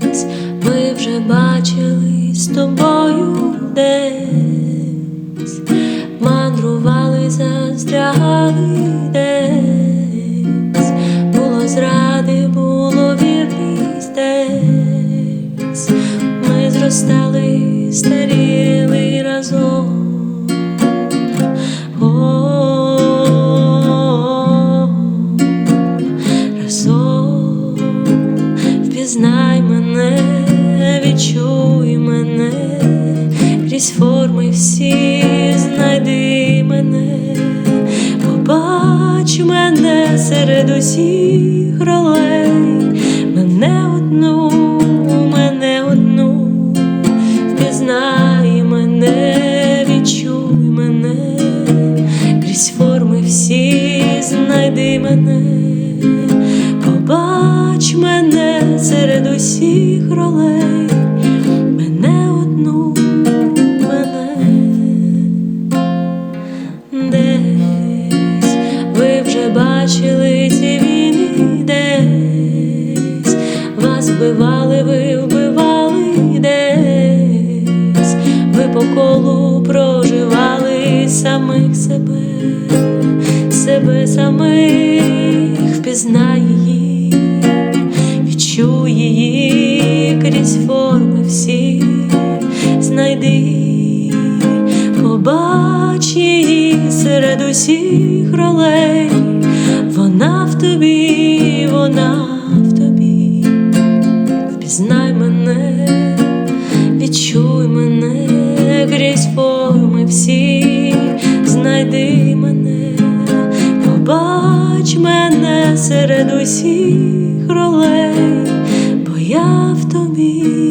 десь. Ми вже бачили з тобою десь, мандрували, застрягали десь, крізь форми всі знайди мене, побач мене серед усіх ролей, мене одну, мене одну, впізнай мене, відчуй мене, крізь форми всі знайди мене, побач мене серед усіх ролей, вбивали, ви вбивали десь, ви по колу проживали самих себе, себе самих. Впізнай її, відчуй її крізь форми всі, знайди, побач її серед усіх ролей, вона в тобі, серед усіх ролей, бо я в тобі.